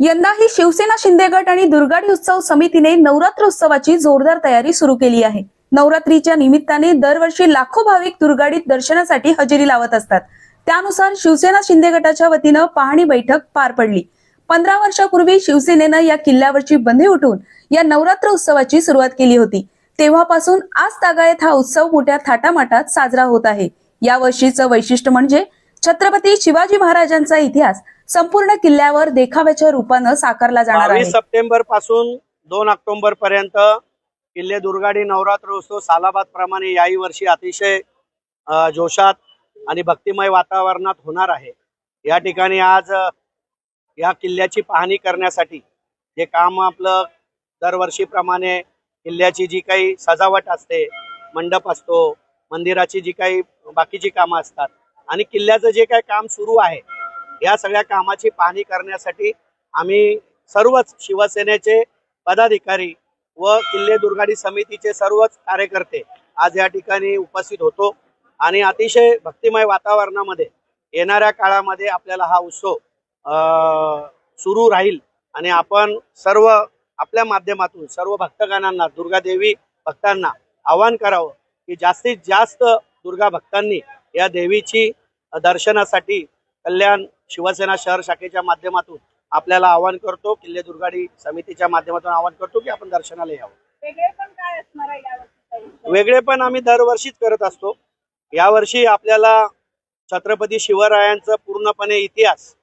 यंदाही शिवसेना शिंदे गट आणि दुर्गाडी उत्सव समितीने नवरात्र उत्सवाची जोरदार तयारी सुरू केली आहे. नवरात्रीच्या निमित्ताने दरवर्षी लाखो भाविक दुर्गाडीत दर्शनासाठी हजेरी लावत असतात. त्यानुसार शिवसेना शिंदे गटाच्या वतीनं पाहणी बैठक पार पडली. पंधरा वर्षापूर्वी शिवसेनेनं या किल्ल्यावरची बंदी उठून या नवरात्र उत्सवाची सुरुवात केली होती. तेव्हापासून आज तागायत हा उत्सव मोठ्या थाटामाटात साजरा होत आहे. या वर्षीचं वैशिष्ट्य म्हणजे छत्रपती शिवाजी महाराजांचा इतिहास. संपूर्ण किल्ल्यावर देखाव्याच्या रूपानं साकारला जाणार आहे. सप्टेंबरपासून दोन ऑक्टोबर पर्यंत किल्ले दुर्गाडी नवरात्र उत्सव सालाबाद प्रमाणे याही वर्षी अतिशय जोशात आणि भक्तिमय वातावरणात होणार आहे. या ठिकाणी आज या किल्ल्याची पाहणी करण्यासाठी जे काम आपलं दरवर्षीप्रमाणे किल्ल्याची जी काही सजावट असते मंडप असतो मंदिराची जी काही बाकीची कामं असतात आणि किल्ल्याचं जे काही काम सुरू आहे या सगळ्या कामाची पाहणी करण्यासाठी आम्ही सर्वच शिवसेनेचे पदाधिकारी व किल्ले दुर्गाडी समितीचे सर्वच कार्यकर्ते आज या ठिकाणी उपस्थित होतो. आणि अतिशय भक्तिमय वातावरणामध्ये येणाऱ्या काळामध्ये आपल्याला हा उत्सव सुरू राहील. आणि आपण सर्व आपल्या माध्यमातून सर्व भक्तगणांना दुर्गादेवी भक्तांना आवाहन करावं की जास्तीत जास्त दुर्गा भक्तांनी या देवीची दर्शनासाठी कल्याण शिवसेना शहर शाखेच्या माध्यमातून आपल्याला आवाहन करतो किल्ले दुर्गाडी समितीच्या माध्यमातून आवाहन करतो की आपण दर्शनाला यावं. वेगळे पण आम्ही दरवर्षीच करत असतो. यावर्षी आपल्याला छत्रपती शिवरायांचा पूर्णपणे इतिहास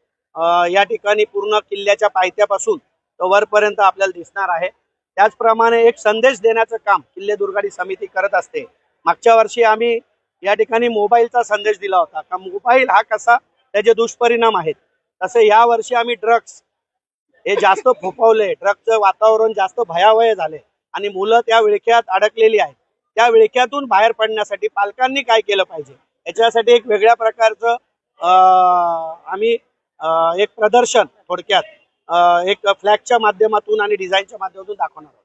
या ठिकाणी पूर्ण किल्ल्याच्या पायथ्यापासून तो वरपर्यंत आपल्याला दिसणार आहे. त्याचप्रमाणे एक संदेश देण्याचं काम किल्ले दुर्गाडी समिती करत असते. मागच्या वर्षी आम्ही या ठिकाणी मोबाईलचा संदेश दिला होता. का मोबाईल हा कसा त्याचे दुष्परिणाम आहेत. तसे या वर्षी आम्ही ड्रग्स हे जास्त फोफावले. ड्रग्सचं वातावरण जास्त भयावह झाले. आणि मुलं त्या विळख्यात अडकलेली आहेत. त्या विळख्यातून बाहेर पडण्यासाठी पालकांनी काय केलं पाहिजे? याच्यासाठी एक वेगळ्या प्रकारचं आम्ही एक प्रदर्शन थोडक्यात एक फ्लॅगच्या माध्यमातून आणि डिझाईनच्या माध्यमातून दाखवणार आहोत.